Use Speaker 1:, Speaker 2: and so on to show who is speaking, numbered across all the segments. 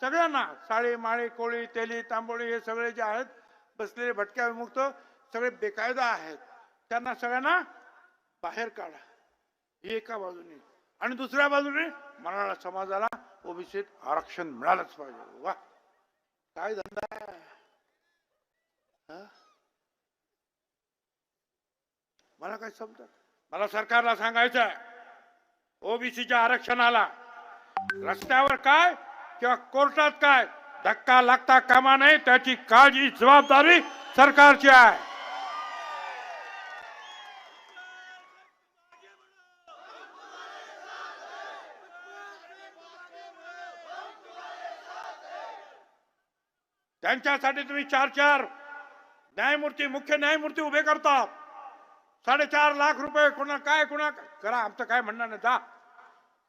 Speaker 1: सगळ्यांना साळे माळे कोळी तेली तांबोळी हे सगळे जे आहेत बसलेले भटक्या विमुक्त सगळे बेकायदा आहेत. त्यांना सगळ्यांना बाहेर काढा. ही एका बाजूने. आणि दुसऱ्या बाजूने मराठा समाजाला ओबीसीत आरक्षण मिळालंच पाहिजे. वा. काय धंदा मला काय समजत? मला सरकारला सांगायचं आहे ओबीसीच्या आरक्षणाला. रस्त्यावर काय? किंवा कोर्टात काय? धक्का लागता कामा नये त्याची काळजी जबाबदारी सरकारची आहे. त्यांच्यासाठी तुम्ही चार चार न्यायमूर्ती मुख्य न्यायमूर्ती उभे करतात साडेचार लाख रुपये कोणा काय कोणा करा आमचं काय म्हणणं नाही जा.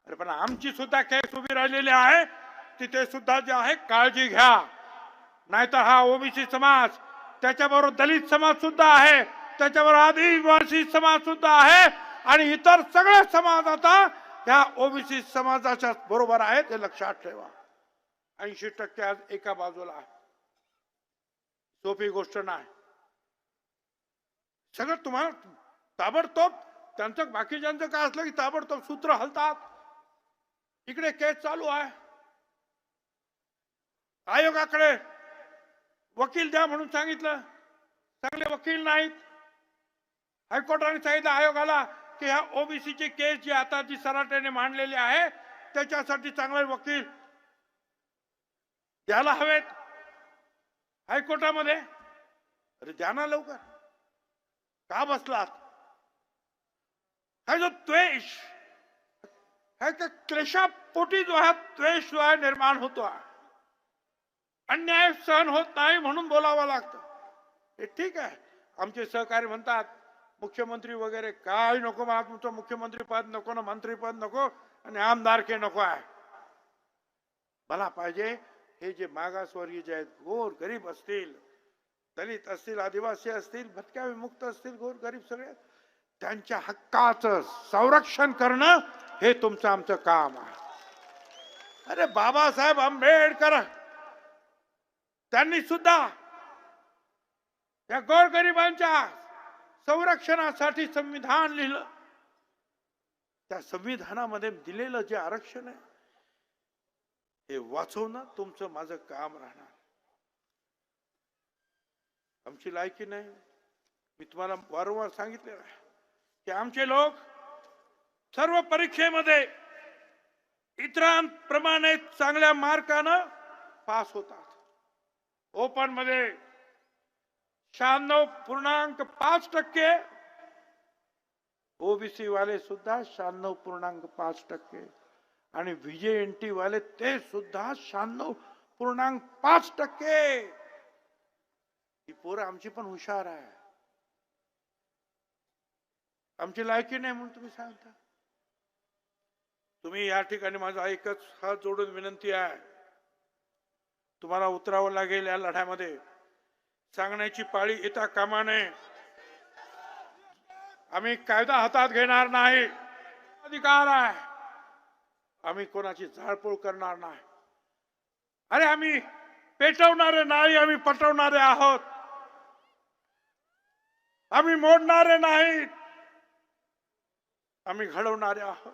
Speaker 1: अरे पण आमची सुद्धा केस उभी राहिलेली आहे. तिथे सुद्धा जे आहे काळजी घ्या. नाहीतर हा ओबीसी समाज त्याच्याबरोबर दलित समाज सुद्धा आहे त्याच्याबरोबर आदिवासी समाज सुद्धा आहे आणि इतर सगळे समाज आता त्या ओबीसी समाजाच्या बरोबर आहेत हे लक्षात ठेवा. ऐंशी टक्के आज एका बाजूला आहे. सोपी गोष्ट नाही. सगळं तुम्हाला ताबडतोब त्यांचं बाकीच्यांचं काय असलं की ताबडतोब सूत्र हलतात. इकडे केस चालू आहे. आयोगाकडे वकील द्या म्हणून सांगितलं. चांगले वकील नाहीत. हायकोर्टाने सांगितलं आयोगाला की ह्या ओबीसीची केस जी आता जी सराट्याने मांडलेली आहे त्याच्यासाठी चांगले वकील द्यायला हवेत. हायकोर्टामध्ये? अरे द्या ना लवकर. का बसलात? हा जो द्वेष हा त्या क्लेशापोटी जो हा द्वेष जो आहे निर्माण होतो अन्याय सहन होत नाही म्हणून बोलावं लागतं. हे ठीक आहे. आमचे सहकारी म्हणतात मुख्यमंत्री वगैरे काय नको मला तुमचं मुख्यमंत्री पद नको ना मंत्रीपद नको आणि आमदारके नको आहे. मला पाहिजे हे जे मागासवर्गीय जे आहेत गोर गरीब असतील दलित असतील आदिवासी असतील भटक्या विमुक्त असतील गोर गरीब सगळे त्यांच्या हक्काचं संरक्षण करणं हे तुमचं आमचं काम आहे. अरे बाबासाहेब आंबेडकर! त्यांनी सुद्धा या गोरगरिबांच्या संरक्षणासाठी संविधान लिहिलं. त्या संविधानामध्ये दिलेलं जे आरक्षण आहे हे वाचवणं तुमचं माझं काम राहणार. आमची लायकी नाही. मी तुम्हाला वारंवार सांगितलेलं आहे की आमचे लोक सर्व परीक्षेमध्ये इतरांप्रमाणे चांगल्या मार्कानं पास होतात. ओपनमध्ये शहाण्णव पूर्णांक पाच टक्के. ओबीसी वाले सुद्धा शहाण्णव पूर्णांक पाच टक्के. आणि विजय एन टी वाले ते सुद्धा शहाण्णव पूर्णांक पाच टक्के. ही पोरं आमची पण हुशार आहे. आमची लायकी नाही म्हणून तुम्ही सांगता. तुम्ही या ठिकाणी माझा एकच हात जोडून विनंती आहे. तुम्हाला उतरावं लागेल या लढ्यामध्ये. सांगण्याची पाळी येता कामा नये आम्ही कायदा हातात घेणार नाही. अधिकार आहे. आम्ही कोणाची झाडपोळ करणार नाही. अरे आम्ही पेटवणारे नाही आम्ही पटवणारे आहोत. आम्ही मोडणारे नाही. आम्ही घडवणारे आहोत.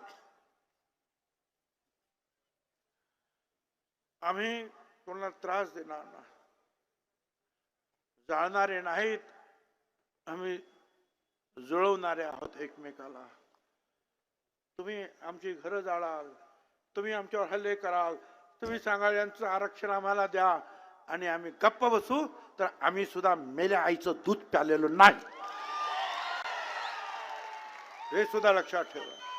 Speaker 1: आम्ही कोणाला त्रास देणार नाही. जाळणारे नाहीत आम्ही जुळवणारे आहोत एकमेकाला. तुम्ही आमची घरं जाळाल तुम्ही आमच्यावर हल्ले कराल तुम्ही सांगाल यांचं आरक्षण आम्हाला द्या. आणि आम्ही गप्प बसू तर आम्ही सुद्धा मेल्या आईचं दूध प्यालेलो नाही. हे सुद्धा लक्षात ठेवा.